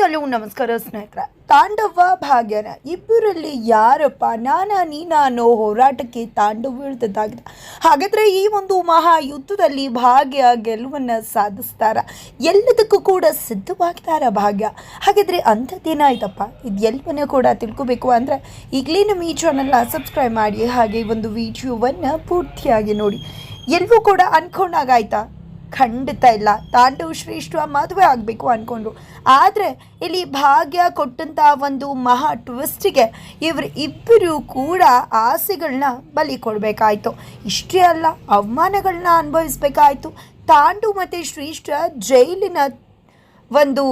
Hello ನಮಸ್ಕಾರ ಸ್ನೇಹಿತರೆ. ತಾಂಡವ ಭಾಗ್ಯನ ಇಬ್ಬರಲ್ಲಿ ಯಾರಪ್ಪ? ನಾನಾ ನೀನಾ ಅನ್ನೋ ಹೋರಾಟಕ್ಕೆ ತಾಂಡವ ಇಳಿದದ್ದಾಗಿದೆ. ಹಾಗಾದರೆ ಈ ಒಂದು ಮಹಾ ಯುದ್ಧದಲ್ಲಿ ಭಾಗ್ಯ ಗೆಲುವನ್ನು ಸಾಧಿಸ್ತಾರ. ಎಲ್ಲದಕ್ಕೂ ಕೂಡ ಸಿದ್ಧವಾಗ್ತಾರ ಭಾಗ್ಯ? ಹಾಗಾದರೆ ಅಂಥದ್ದೇನಾಯ್ತಪ್ಪ ಇದು ಎಲ್ಲವನ್ನೂ ಕೂಡ ತಿಳ್ಕೊಬೇಕು ಅಂದರೆ ಈಗಲೇ ನಮ್ಮ ಈ ಚಾನಲ್ನ ಸಬ್ಸ್ಕ್ರೈಬ್ ಮಾಡಿ ಹಾಗೆ ಒಂದು ವಿಡಿಯೋವನ್ನು ಪೂರ್ತಿಯಾಗಿ ನೋಡಿ. ಎಲ್ಲವೂ ಕೂಡ ಅನ್ಕೊಂಡಾಗಾಯ್ತಾ ಖಂಡಿತ ಇಲ್ಲ. ತಾಂಡವ್ ಶ್ರೇಷ್ಠ ಮದುವೆ ಆಗಬೇಕು ಅಂದ್ಕೊಂಡ್ರು ಆದರೆ ಇಲ್ಲಿ ಭಾಗ್ಯ ಕೊಟ್ಟಂಥ ಒಂದು ಮಹಾ ಟ್ವಿಸ್ಟಿಗೆ ಇವರು ಇಬ್ಬರು ಕೂಡ ಆಸೆಗಳನ್ನ ಬಲಿ ಕೊಡಬೇಕಾಯಿತು. ಇಷ್ಟೇ ಅಲ್ಲ ಅವಮಾನಗಳನ್ನ ಅನುಭವಿಸ್ಬೇಕಾಯ್ತು. ತಾಂಡು ಮತ್ತು ಶ್ರೇಷ್ಠ ಜೈಲಿನ ಒಂದು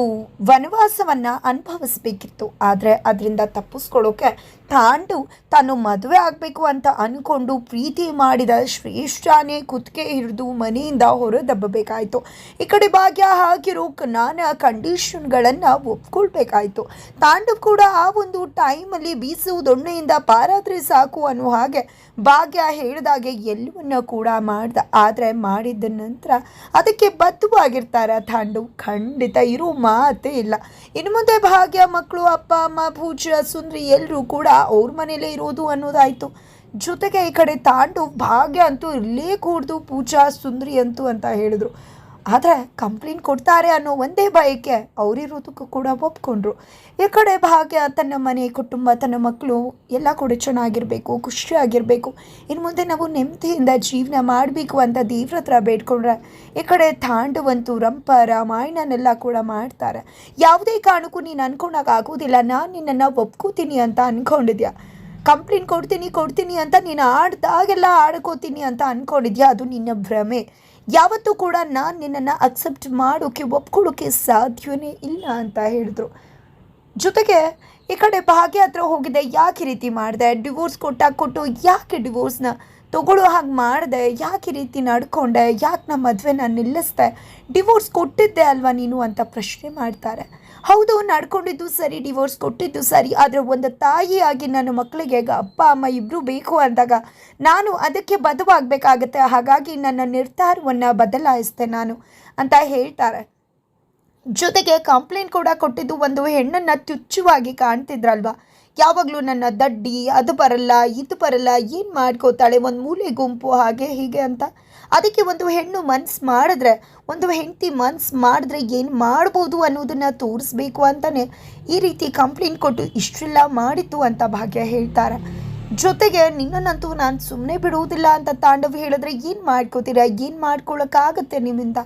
ವನವಾಸವನ್ನು ಅನುಭವಿಸ್ಬೇಕಿತ್ತು. ಆದರೆ ಅದರಿಂದ ತಪ್ಪಿಸ್ಕೊಳ್ಳೋಕೆ ತಾಂಡು ತಾನು ಮದುವೆ ಆಗಬೇಕು ಅಂತ ಅಂದ್ಕೊಂಡು ಪ್ರೀತಿ ಮಾಡಿದ ಶ್ರೇಷ್ಠನೇ ಕುತ್ತಿಗೆ ಹಿಡಿದು ಮನೆಯಿಂದ ಹೊರದಬ್ಬಬೇಕಾಯಿತು. ಈ ಕಡೆ ಭಾಗ್ಯ ಹಾಕಿರೋ ನಾನಾ ಕಂಡೀಷನ್ಗಳನ್ನು ಒಪ್ಕೊಳ್ಬೇಕಾಯಿತು. ತಾಂಡು ಕೂಡ ಆ ಒಂದು ಟೈಮಲ್ಲಿ ಬೀಸುವುದೊಣ್ಣೆಯಿಂದ ಪಾರಾದ್ರೆ ಸಾಕು ಅನ್ನೋ ಹಾಗೆ ಭಾಗ್ಯ ಹೇಳಿದಾಗೆ ಎಲ್ಲವನ್ನ ಕೂಡ ಮಾಡ್ದ. ಆದರೆ ಮಾಡಿದ ನಂತರ ಅದಕ್ಕೆ ಬದ್ಧವಾಗಿರ್ತಾರೆ ತಾಂಡು. ಖಂಡಿತ ಇರೋ ಮಾತೇ ಇಲ್ಲ. ಇನ್ನು ಮುಂದೆ ಭಾಗ್ಯ, ಮಕ್ಕಳು, ಅಪ್ಪ, ಅಮ್ಮ ಪೂಜಾ ಸುಂದ್ರಿ ಎಲ್ಲರೂ ಕೂಡ ಅವ್ರ ಮನೇಲೇ ಇರೋದು ಅನ್ನೋದಾಯಿತು. ಜೊತೆಗೆ ಈ ಕಡೆ ತಾಂಡು ಭಾಗ್ಯ ಅಂತೂ ಇಲ್ಲೇ ಕೂಡ್ದು ಪೂಜಾ, ಸುಂದ್ರಿ ಅಂತೂ ಅಂತ ಹೇಳಿದ್ರು. ಆದರೆ ಕಂಪ್ಲೇಂಟ್ ಕೊಡ್ತಾರೆ ಅನ್ನೋ ಒಂದೇ ಭಯಕ್ಕೆ ಅವರಿರೋದಕ್ಕೂ ಕೂಡ ಒಪ್ಕೊಂಡ್ರು. ಈ ಕಡೆ ಭಾಗ್ಯ ತನ್ನ ಮನೆ, ಕುಟುಂಬ, ತನ್ನ ಮಕ್ಕಳು ಎಲ್ಲ ಕೂಡ ಚೆನ್ನಾಗಿರಬೇಕು ಖುಷಿಯಾಗಿರಬೇಕು ಇನ್ನು ಮುಂದೆ ನಾವು ನೆಮ್ಮದಿಯಿಂದ ಜೀವನ ಮಾಡಬೇಕು ಅಂತ ದೇವ್ರ ಹತ್ರ ಬೇಡ್ಕೊಂಡ್ರೆ ಈ ಕಡೆ ತಾಂಡವಂತೂ ರಂಪ, ರಾಮಾಯಣನೆಲ್ಲ ಕೂಡ ಮಾಡ್ತಾರೆ. ಯಾವುದೇ ಕಾರಣಕ್ಕೂ ನೀನು ಅನ್ಕೊಂಡಾಗ ಆಗೋದಿಲ್ಲ, ನಾನು ನಿನ್ನನ್ನು ಒಪ್ಕೋತೀನಿ ಅಂತ ಅಂದ್ಕೊಂಡಿದ್ಯಾ ಕಂಪ್ಲೇಂಟ್ ಕೊಡ್ತೀನಿ ಕೊಡ್ತೀನಿ ಅಂತ ನೀನು ಆಡ್ದಾಗೆಲ್ಲ ಆಡ್ಕೋತೀನಿ ಅಂತ ಅಂದ್ಕೊಂಡಿದ್ಯಾ ಅದು ನಿನ್ನ ಭ್ರಮೆ. ಯಾವತ್ತೂ ಕೂಡ ನಾನು ನಿನ್ನನ್ನು ಅಕ್ಸೆಪ್ಟ್ ಮಾಡೋಕ್ಕೆ ಒಪ್ಕೊಳ್ಳೋಕ್ಕೆ ಸಾಧ್ಯವೇ ಇಲ್ಲ ಅಂತ ಹೇಳಿದ್ರು. ಜೊತೆಗೆ ಈ ಕಡೆ ಭಾಗ್ಯ ಹತ್ರ ಹೋಗಿದೆ. ಯಾಕೆ ರೀತಿ ಮಾಡಿದೆ? ಡಿವೋರ್ಸ್ ಕೊಟ್ಟಾಗ ಕೊಟ್ಟು ಯಾಕೆ ಡಿವೋರ್ಸ್ನ ತಗೊಳ್ಳೋ ಹಾಗೆ ಮಾಡಿದೆ, ಯಾಕೆ ಈ ರೀತಿ ನಡ್ಕೊಂಡೆ, ಯಾಕೆ ನಮ್ಮ ಮದುವೆನ ನಿಲ್ಲಿಸ್ದೆ? ಡಿವೋರ್ಸ್ ಕೊಟ್ಟಿದ್ದೆ ಅಲ್ವಾ ನೀನು ಅಂತ ಪ್ರಶ್ನೆ ಮಾಡ್ತಾರೆ. ಹೌದು, ನಡ್ಕೊಂಡಿದ್ದು ಸರಿ, ಡಿವೋರ್ಸ್ ಕೊಟ್ಟಿದ್ದು ಸರಿ, ಆದರೆ ಒಂದು ತಾಯಿಯಾಗಿ ನನ್ನ ಮಕ್ಕಳಿಗೆ ಅಪ್ಪ, ಅಮ್ಮ ಇಬ್ಬರು ಬೇಕು ಅಂದಾಗ ನಾನು ಅದಕ್ಕೆ ಬದುವಾಗಬೇಕಾಗತ್ತೆ, ಹಾಗಾಗಿ ನನ್ನ ನಿರ್ಧಾರವನ್ನು ಬದಲಾಯಿಸ್ದೆ ನಾನು ಅಂತ ಹೇಳ್ತಾರೆ. ಜೊತೆಗೆ ಕಂಪ್ಲೇಂಟ್ ಕೂಡ ಕೊಟ್ಟಿದ್ದು ಒಂದು ಹೆಣ್ಣನ್ನು ತುಚ್ಚವಾಗಿ ಕಾಣ್ತಿದ್ರಲ್ವಾ? ಯಾವಾಗಲೂ ನನ್ನ ದಡ್ಡಿ, ಅದು ಬರಲ್ಲ, ಇದು ಬರಲ್ಲ, ಏನು ಮಾಡ್ಕೋತಾಳೆ? ಒಂದು ಮೂಲೆ ಗುಂಪು ಹಾಗೆ ಹೀಗೆ ಅಂತ. ಅದಕ್ಕೆ ಒಂದು ಹೆಣ್ಣು ಮನ್ಸು ಮಾಡಿದ್ರೆ, ಒಂದು ಹೆಂಡತಿ ಮನ್ಸು ಮಾಡಿದ್ರೆ ಏನು ಮಾಡ್ಬೋದು ಅನ್ನೋದನ್ನು ತೋರಿಸ್ಬೇಕು ಅಂತಲೇ ಈ ರೀತಿ ಕಂಪ್ಲೇಂಟ್ ಕೊಟ್ಟು ಇಷ್ಟೆಲ್ಲ ಮಾಡಿತ್ತು ಅಂತ ಭಾಗ್ಯ ಹೇಳ್ತಾರೆ. ಜೊತೆಗೆ ನಿನ್ನನ್ನಂತೂ ನಾನು ಸುಮ್ಮನೆ ಬಿಡುವುದಿಲ್ಲ ಅಂತ ತಾಂಡವ್ ಹೇಳಿದ್ರೆ ಏನು ಮಾಡ್ಕೋತೀರಾ? ಏನು ಮಾಡ್ಕೊಳ್ಳೋಕ್ಕಾಗತ್ತೆ ನಿಮ್ಮಿಂದ?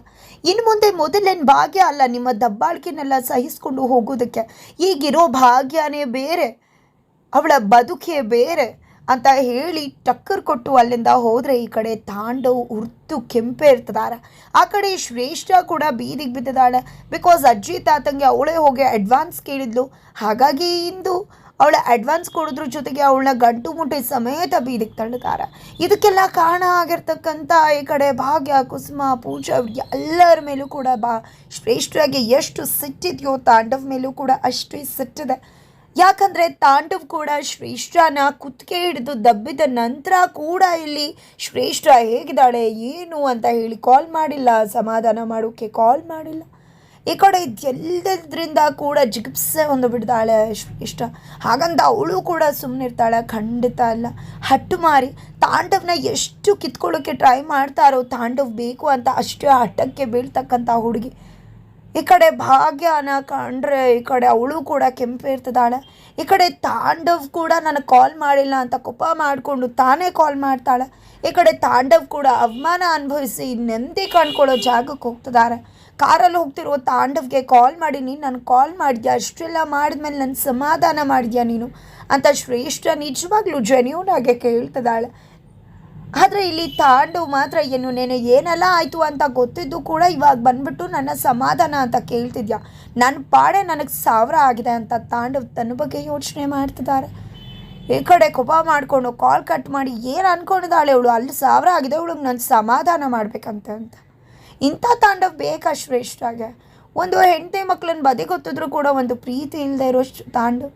ಇನ್ನು ಮುಂದೆ ಮೊದಲೇನು ಭಾಗ್ಯ ಅಲ್ಲ ನಿಮ್ಮ ದಬ್ಬಾಳಿಕೆನೆಲ್ಲ ಸಹಿಸ್ಕೊಂಡು ಹೋಗೋದಕ್ಕೆ? ಈಗಿರೋ ಭಾಗ್ಯನೇ ಬೇರೆ. ಅವಳ ಬದುಕೇ ಬೇರೆ ಅಂತ ಹೇಳಿ ಟಕ್ಕರ್ ಕೊಟ್ಟು ಅಲ್ಲಿಂದ ಹೋದರೆ ಈ ಕಡೆ ತಾಂಡವ್ ಉರ್ತು ಕೆಂಪೆ ಇರ್ತದಾರ. ಆ ಕಡೆ ಶ್ರೇಷ್ಠ ಕೂಡ ಬೀದಿಗೆ ಬಿದ್ದಿದ್ದಾಳೆ ಬಿಕಾಸ್ ಅಜ್ಜಿ ತಾತಂಗೆ ಅವಳೇ ಹೋಗಿ ಅಡ್ವಾನ್ಸ್ ಕೇಳಿದ್ಲು. ಹಾಗಾಗಿ ಇಂದು ಅವಳ ಅಡ್ವಾನ್ಸ್ ಕೊಡೋದ್ರ ಜೊತೆಗೆ ಅವಳನ್ನ ಗಂಟು ಮುಟ್ಟಿ ಸಮೇತ ಬೀದಿಗೆ ತಳ್ಳಿದ್ದಾರೆ ಇದಕ್ಕೆಲ್ಲ ಕಾರಣ ಆಗಿರ್ತಕ್ಕಂಥ ಈ ಕಡೆ ಭಾಗ್ಯ, ಕುಸುಮ, ಪೂಜಾ ಎಲ್ಲರ ಮೇಲೂ ಕೂಡ ಬಾ ಶ್ರೇಷ್ಠವಾಗಿ ಎಷ್ಟು ಸಿಟ್ಟಿದೆಯೋ ತಾಂಡವ್ ಮೇಲೂ ಕೂಡ ಅಷ್ಟೇ ಸಿಟ್ಟಿದೆ. ಯಾಕಂದರೆ ತಾಂಡವ್ ಕೂಡ ಶ್ರೇಷ್ಠನ ಕುತ್ತಿಗೆ ಹಿಡಿದು ದಬ್ಬಿದ ನಂತರ ಕೂಡ ಇಲ್ಲಿ ಶ್ರೇಷ್ಠ ಹೇಗಿದ್ದಾಳೆ, ಏನು ಅಂತ ಹೇಳಿ ಕಾಲ್ ಮಾಡಿಲ್ಲ. ಸಮಾಧಾನ ಮಾಡೋಕ್ಕೆ ಕಾಲ್ ಮಾಡಿಲ್ಲ. ಈ ಕಡೆ ಎಲ್ಲದ್ರಿಂದ ಕೂಡ ಜಿಗುಪ್ಸೆ ಒಂದು ಬಿಡ್ತಾಳೆ ಶ್ರೇಷ್ಠ. ಹಾಗಂತ ಅವಳು ಕೂಡ ಸುಮ್ಮನಿರ್ತಾಳೆ ಖಂಡಿತ ಅಲ್ಲ. ಹಟ್ಟು ಮಾರಿ, ತಾಂಡವ್ನ ಎಷ್ಟು ಕಿತ್ಕೊಳ್ಳೋಕ್ಕೆ ಟ್ರೈ ಮಾಡ್ತಾರೋ ತಾಂಡವ್ ಬೇಕು ಅಂತ ಅಷ್ಟೇ ಹಠಕ್ಕೆ ಬೀಳ್ತಕ್ಕಂಥ ಹುಡುಗಿ. ಈ ಕಡೆ ಭಾಗ್ಯನ ಕಂಡ್ರೆ, ಈ ಕಡೆ ಅವಳು ಕೂಡ ಕೆಂಪು ಇರ್ತದಾಳೆ ಈ ಕಡೆ ತಾಂಡವ್ ಕೂಡ ನನಗೆ ಕಾಲ್ ಮಾಡಿಲ್ಲ ಅಂತ ಕೋಪ ಮಾಡಿಕೊಂಡು ತಾನೇ ಕಾಲ್ ಮಾಡ್ತಾಳೆ. ಈ ಕಡೆ ತಾಂಡವ್ ಕೂಡ ಅವಮಾನ ಅನುಭವಿಸಿ ನೆಮ್ಮದಿ ಕಂಡ್ಕೊಳ್ಳೋ ಜಾಗಕ್ಕೆ ಹೋಗ್ತಿದ್ದಾರೆ. ಕಾರಲ್ಲಿ ಹೋಗ್ತಿರೋ ತಾಂಡವ್ಗೆ ಕಾಲ್ ಮಾಡಿ, ನೀನು ನನಗೆ ಕಾಲ್ ಮಾಡಿದ್ಯಾ? ಅಷ್ಟೆಲ್ಲ ಮಾಡಿದ್ಮೇಲೆ ನನ್ನ ಸಮಾಧಾನ ಮಾಡಿದ್ಯಾ ನೀನು? ಅಂತ ಶ್ರೇಷ್ಠ ನಿಜವಾಗ್ಲೂ ಜೆನ್ಯೂನ್ ಆಗಿ ಕೇಳ್ತಿದ್ದಾಳೆ. ಆದರೆ ಇಲ್ಲಿ ತಾಂಡು ಮಾತ್ರ ಏನು ನೆನೆ ಏನೆಲ್ಲ ಆಯಿತು ಅಂತ ಗೊತ್ತಿದ್ದು ಕೂಡ ಇವಾಗ ಬಂದ್ಬಿಟ್ಟು ನನ್ನ ಸಮಾಧಾನ ಅಂತ ಕೇಳ್ತಿದ್ಯಾ? ನನ್ನ ಪಾಡೆ ನನಗೆ ಸಾವಿರ ಆಗಿದೆ ಅಂತ ತಾಂಡು ತನ್ನ ಬಗ್ಗೆ ಯೋಚನೆ ಮಾಡ್ತಿದ್ದಾರೆ ಈ ಕಡೆ ಕೋಪ ಮಾಡಿಕೊಂಡು ಕಾಲ್ ಕಟ್ ಮಾಡಿ ಏನು ಅನ್ಕೊಂಡಿದ್ದಾಳೆ ಅವಳು? ಅಲ್ಲಿ ಸಾವಿರ ಆಗಿದೆ, ಅವಳಿಗೆ ನಾನು ಸಮಾಧಾನ ಮಾಡಬೇಕಂತ ಅಂತ. ಇಂಥ ತಾಂಡವ್ ಬೇಕಾ ಶ್ರೇಷ್ಠಾಗೆ? ಒಂದು ಹೆಂಡತಿ ಮಕ್ಕಳನ್ನ ಬದಿಗೊತ್ತಿದ್ರು ಕೂಡ ಒಂದು ಪ್ರೀತಿ ಇಲ್ಲದೆ ಇರೋಷ್ಟು ತಾಂಡು.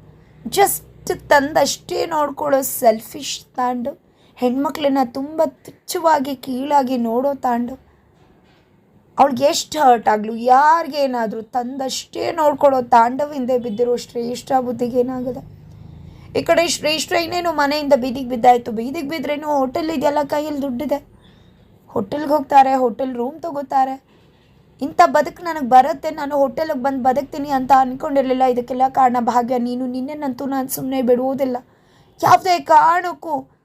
ಜಸ್ಟ್ ತಂದಷ್ಟೇ ನೋಡ್ಕೊಳ್ಳೋ ಸೆಲ್ಫಿಶ್ ತಾಂಡವ್ ಹೆಣ್ಮಕ್ಳನ್ನ ತುಂಬ ತುಚ್ಛವಾಗಿ, ಕೀಳಾಗಿ ನೋಡೋ ತಾಂಡು. ಅವಳಿಗೆ ಎಷ್ಟು ಹರ್ಟ್ ಆಗಲು? ಯಾರಿಗೇನಾದರೂ ತಂದಷ್ಟೇ ನೋಡ್ಕೊಳ್ಳೋ ತಾಂಡವ ಹಿಂದೆ ಬಿದ್ದಿರೋ ಶ್ರೇಷ್ಠ ಬುದ್ಧಿಗೆ ಏನಾಗಿದೆ? ಈ ಕಡೆ ಶ್ರೇಷ್ಠ ಇನ್ನೇನು ಮನೆಯಿಂದ ಬೀದಿಗೆ ಬಿದ್ದಾಯಿತು. ಬೀದಿಗೆ ಬಿದ್ದರೇನು ಹೋಟೆಲ್ ಇದೆಯಲ್ಲ ಕೈಯಲ್ಲಿ ದುಡ್ಡಿದೆ. ಹೋಟೆಲ್ಗೆ ಹೋಗ್ತಾರೆ ಹೋಟೆಲ್ ರೂಮ್ ತಗೋತಾರೆ. ಇಂಥ ಬದುಕು ನನಗೆ ಬರುತ್ತೆ. ನಾನು ಹೋಟೆಲಿಗೆ ಬಂದು ಬದುಕ್ತೀನಿ ಅಂತ ಅಂದ್ಕೊಂಡಿರಲಿಲ್ಲ ಇದಕ್ಕೆಲ್ಲ ಕಾರಣ ಭಾಗ್ಯ. ನೀನು ನಿನ್ನೆನಂತೂ ನಾನು ಸುಮ್ಮನೆ ಬಿಡುವುದಿಲ್ಲ. ಯಾವುದೇ ಕಾರಣಕ್ಕೂ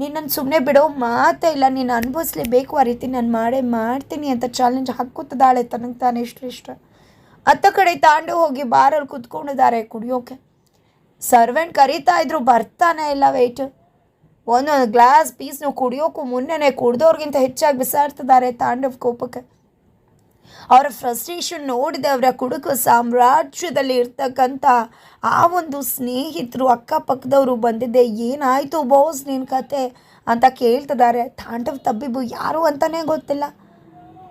ನಿನ್ನನ್ನು ಸುಮ್ಮನೆ ಬಿಡೋ ಮಾತೇ ಇಲ್ಲ. ನೀನು ಅನುಭವಿಸ್ಲೇಬೇಕು ಆ ರೀತಿ ನಾನು ಮಾಡೇ ಮಾಡ್ತೀನಿ ಅಂತ ಚಾಲೆಂಜ್ ಹಾಕುತ್ತಿದ್ದಾಳೆ ತನಗೆ ತಾನೇ ಇಷ್ಟ ಇಷ್ಟ ಅತ್ತ ಕಡೆ ತಾಂಡು ಹೋಗಿ ಬಾರಲ್ಲಿ ಕುತ್ಕೊಂಡಿದ್ದಾರೆ ಕುಡಿಯೋಕೆ. ಸರ್ವೆಂಟ್ ಕರೀತಾ ಇದ್ರು, ಬರ್ತಾನೆ ಇಲ್ಲ ವೆಯ್ಟ್ ಒಂದೊಂದು ಗ್ಲಾಸ್ ಪೀಸ್ನು ಕುಡಿಯೋಕ್ಕೂ ಮುನ್ನೆನೆ ಕುಡ್ದೋರ್ಗಿಂತ ಹೆಚ್ಚಾಗಿ ಬಿಸಾಡ್ತಿದ್ದಾರೆ ತಾಂಡವ್ ಕೋಪಕ್ಕೆ. ಅವರ ಫ್ರಸ್ಟ್ರೇಷನ್ ನೋಡಿದೆ ಅವರ ಕುಡುಕು ಸಾಮ್ರಾಜ್ಯದಲ್ಲಿ ಇರ್ತಕ್ಕಂಥ ಆ ಒಂದು ಸ್ನೇಹಿತರು ಅಕ್ಕಪಕ್ಕದವರು ಬಂದಿದ್ದೆ, ಏನಾಯಿತು ಬಾಸ್ ನಿನ್ನ ಕತೆ? ಅಂತ ಕೇಳ್ತಿದ್ದಾರೆ. ತಾಂಡವ್ ತಬ್ಬಿಬು ಯಾರು ಅಂತಲೇ ಗೊತ್ತಿಲ್ಲ.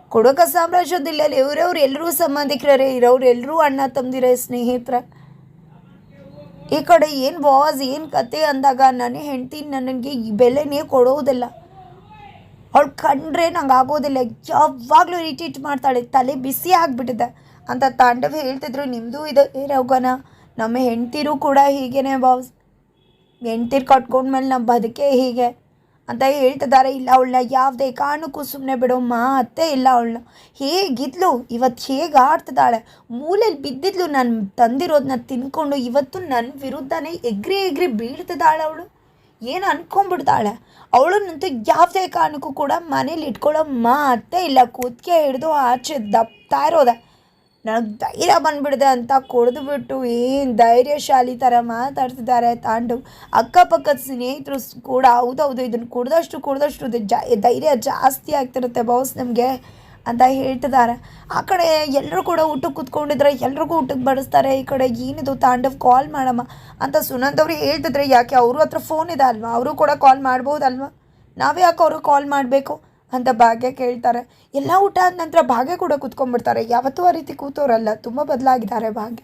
ಕುಡುಕ ಸಾಮ್ರಾಜ್ಯದಲ್ಲಿ ಇವರವ್ರು ಎಲ್ಲರೂ ಸಂಬಂಧಿಕರೇ ಇರೋರು ಎಲ್ಲರೂ ಅಣ್ಣ ತಮ್ಮದಿರೇ ಸ್ನೇಹಿತರ. ಈ ಕಡೆ ಏನು ಬಾಸ್ ಏನು ಕತೆ ಅಂದಾಗ, ನನ್ನ ಹೆಂಡ್ತೀನಿ ನನಗೆ ಬೆಲೆನೇ ಕೊಡೋದಿಲ್ಲ. ಅವಳು ಕಂಡ್ರೆ ನಂಗೆ ಆಗೋದಿಲ್ಲ. ಯಾವಾಗಲೂ ಇರಿಟೇಟ್ ಮಾಡ್ತಾಳೆ. ತಲೆ ಬಿಸಿ ಆಗಿಬಿಟ್ಟಿದೆ ಅಂತ ತಾಂಡವ್ ಹೇಳ್ತಿದ್ರು. ನಿಮ್ಮದು ಇದೆ ರೋಗನ ನಮ್ಮ ಹೆಂಡ್ತಿರು ಕೂಡ ಹೀಗೇನೆ ಬಾಸ್ ಹೆಂಡ್ತಿರು ಕಟ್ಕೊಂಡ್ಮೇಲೆ ನಮ್ಮ ಬದುಕೆ ಹೀಗೆ ಅಂತ ಹೇಳ್ತಿದ್ದಾರೆ. ಇಲ್ಲ ಅವಳನ್ನ ಯಾವುದೇ ಕಾರಣಕ್ಕೂ ಸುಮ್ಮನೆ ಬಿಡೋ ಮಾತೇ ಇಲ್ಲ ಅವಳನ್ನ. ಹೇಗಿದ್ಲು? ಇವತ್ತು ಹೇಗೆ ಆಡ್ತಿದ್ದಾಳೆ? ಮೂಲೆಯಲ್ಲಿ ಬಿದ್ದಿದ್ಲು. ನಾನು ತಂದಿರೋದನ್ನ ತಿನ್ಕೊಂಡು ಇವತ್ತು ನನ್ನ ವಿರುದ್ಧನೇ ಎಗ್ರಿ ಎಗ್ರಿ ಬೀಳ್ತಿದ್ದಾಳೆ ಅವಳು. ಏನು ಅನ್ಕೊಂಡ್ಬಿಡ್ತಾಳೆ? ಅವಳನ್ನಂತೂ ಯಾವುದೇ ಕಾರಣಕ್ಕೂ ಕೂಡ ಮನೇಲಿ ಇಟ್ಕೊಳ್ಳೋ ಮಾತೇ ಇಲ್ಲ. ಕೂತ್ಕೆ ಹಿಡಿದು ಆಚೆ ದಪ್ತಾ ಇರೋದೆ. ನನಗೆ ಧೈರ್ಯ ಬಂದ್ಬಿಡಿದೆ ಅಂತ ಕೊಡ್ದು ಬಿಟ್ಟು ಏನು ಧೈರ್ಯಶಾಲಿ ಥರ ಮಾತಾಡ್ತಿದ್ದಾರೆ ತಾಂಡು. ಅಕ್ಕಪಕ್ಕದ ಸ್ನೇಹಿತರು ಕೂಡ ಹೌದೌದು ಇದನ್ನು ಕುಡ್ದಷ್ಟು ಕುಡ್ದಷ್ಟು ಧೈರ್ಯ ಜಾಸ್ತಿ ಆಗ್ತಿರುತ್ತೆ ಬಾಸ್ ನಮಗೆ. ಅಂತ ಹೇಳ್ತಿದ್ದಾರೆ. ಆ ಕಡೆ ಎಲ್ಲರೂ ಕೂಡ ಊಟಕ್ಕೆ ಕೂತ್ಕೊಂಡಿದ್ರೆ ಎಲ್ರಿಗೂ ಊಟಕ್ಕೆ ಬಡಿಸ್ತಾರೆ. ಈ ಕಡೆ ಏನಿದು ತಾಂಡವ್ ಕಾಲ್ ಮಾಡಮ್ಮ ಅಂತ ಸುನಂದ್ ಅವ್ರು ಹೇಳ್ತಿದ್ರೆ ಯಾಕೆ ಅವರು ಹತ್ರ ಫೋನ್ ಇದೆ ಅಲ್ವಾ? ಅವರು ಕೂಡ ಕಾಲ್ ಮಾಡ್ಬೋದಲ್ವಾ? ನಾವೇ ಯಾಕೆ ಅವ್ರಿಗೆ ಕಾಲ್ ಮಾಡಬೇಕು ಅಂತ ಭಾಗ್ಯ ಕೇಳ್ತಾರೆ. ಎಲ್ಲ ಊಟ ಆದ ನಂತರ ಭಾಗ್ಯ ಕೂಡ ಕೂತ್ಕೊಂಡ್ಬಿಡ್ತಾರೆ. ಯಾವತ್ತೂ ಆ ರೀತಿ ಕೂತೋರಲ್ಲ ತುಂಬ ಬದಲಾಗಿದ್ದಾರೆ ಭಾಗ್ಯ.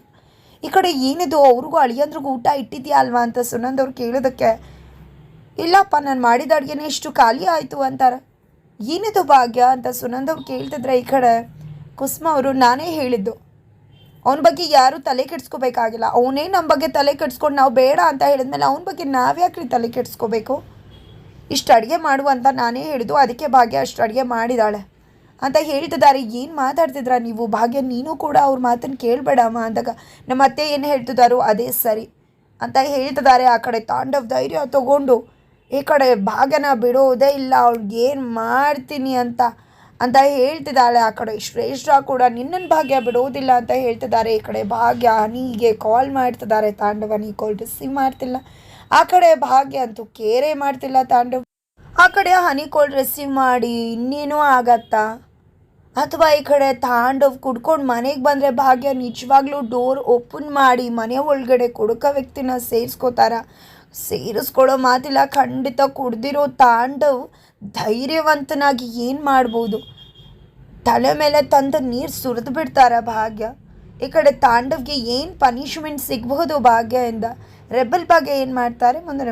ಈ ಕಡೆ ಏನಿದು ಅವ್ರಿಗೂ ಅಳಿಯಂದ್ರಿಗೂ ಊಟ ಇಟ್ಟಿದ್ಯಾ ಅಲ್ವಾ ಅಂತ ಸುನಂದ್ ಅವ್ರು ಕೇಳೋದಕ್ಕೆ, ಇಲ್ಲಪ್ಪ, ನಾನು ಮಾಡಿದ ಅಡುಗೆನೇ ಇಷ್ಟು ಖಾಲಿ ಆಯಿತು ಅಂತಾರೆ. ಏನಿದು ಭಾಗ್ಯ ಅಂತ ಸುನಂದ್ ಅವ್ರು ಕೇಳ್ತಿದ್ರೆ ಈ ಕಡೆ ಕುಸುಮ ಅವರು ನಾನೇ ಹೇಳಿದ್ದು. ಅವನ ಬಗ್ಗೆ ಯಾರೂ ತಲೆ ಕೆಡ್ಸ್ಕೋಬೇಕಾಗಿಲ್ಲ. ಅವನೇ ನಮ್ಮ ಬಗ್ಗೆ ತಲೆ ಕೆಡ್ಸ್ಕೊಂಡು ನಾವು ಬೇಡ ಅಂತ ಹೇಳಿದ್ಮೇಲೆ ಅವನ ಬಗ್ಗೆ ನಾವ್ಯಾಕ್ರಿ ತಲೆ ಕೆಡ್ಸ್ಕೋಬೇಕು? ಇಷ್ಟು ಅಡುಗೆ ಮಾಡು ಅಂತ ನಾನೇ ಹೇಳಿದ್ದು. ಅದಕ್ಕೆ ಭಾಗ್ಯ ಅಷ್ಟು ಅಡುಗೆ ಮಾಡಿದಾಳೆ. ಅಂತ ಹೇಳ್ತಿದ್ದಾರೆ. ಏನು ಮಾತಾಡ್ತಿದ್ರ ನೀವು? ಭಾಗ್ಯ, ನೀನು ಕೂಡ ಅವ್ರ ಮಾತನ್ನು ಕೇಳಬೇಡಮ್ಮ ಅಂದಾಗ ನಮ್ಮ ಅತ್ತೆ ಏನು ಹೇಳ್ತಿದ್ದಾರೋ ಅದೇ ಸರಿ ಅಂತ ಹೇಳ್ತಿದ್ದಾರೆ ಆ ಕಡೆ ತಾಂಡವ್ ಧೈರ್ಯ ತಗೊಂಡು. ಈ ಕಡೆ ಭಾಗ್ಯನ ಬಿಡೋದೇ ಇಲ್ಲ ಅವ್ಳಿಗೆ ಏನು ಮಾಡ್ತೀನಿ ಅಂತ ಅಂತ ಹೇಳ್ತಿದ್ದಾಳೆ ಆ ಕಡೆ. ಶ್ರೇಷ್ಠ ಕೂಡ ನಿನ್ನನ್ನು ಭಾಗ್ಯ ಬಿಡೋದಿಲ್ಲ ಅಂತ ಹೇಳ್ತಿದ್ದಾರೆ. ಈ ಕಡೆ ಭಾಗ್ಯ ಹನಿಗೆ ಕಾಲ್ ಮಾಡ್ತಿದ್ದಾರೆ. ತಾಂಡವ ನೀ ಕಾಲ್ ರಿಸೀವ್ ಮಾಡ್ತಿಲ್ಲ. ಆ ಕಡೆ ಭಾಗ್ಯ ಅಂತೂ ಕೇರೇ ಮಾಡ್ತಿಲ್ಲ ತಾಂಡವ. ಆ ಕಡೆ ಹನಿ ಕಾಲ್ ರಿಸೀವ್ ಮಾಡಿ ಇನ್ನೇನೋ ಆಗತ್ತಾ? ಅಥವಾ ಈ ಕಡೆ ತಾಂಡವ್ ಕುಡ್ಕೊಂಡು ಮನೆಗೆ ಬಂದರೆ ಭಾಗ್ಯ ನಿಜವಾಗ್ಲೂ ಡೋರ್ ಓಪನ್ ಮಾಡಿ ಮನೆ ಒಳಗಡೆ ಕುಡುಕ ವ್ಯಕ್ತಿನ ಸೇರಿಸ್ಕೋತಾರ? ಸೇರಿಸ್ಕೊಳ್ಳೋ ಮಾತಿಲ್ಲ. ಖಂಡಿತ ಕುಡ್ದಿರೋ ತಾಂಡವ್ ಧೈರ್ಯವಂತನಾಗಿ ಏನು ಮಾಡ್ಬೋದು? ತಲೆ ಮೇಲೆ ತಂದು ನೀರು ಸುರಿದು ಬಿಡ್ತಾರ ಭಾಗ್ಯ? ಈ ಕಡೆ ತಾಂಡವ್ಗೆ ಏನು ಪನಿಷ್ಮೆಂಟ್ ಸಿಗಬಹುದು ಇಂದ? ರೆಬಲ್ ಭಾಗ್ಯ ಏನು ಮಾಡ್ತಾರೆ? ಮುಂದೆ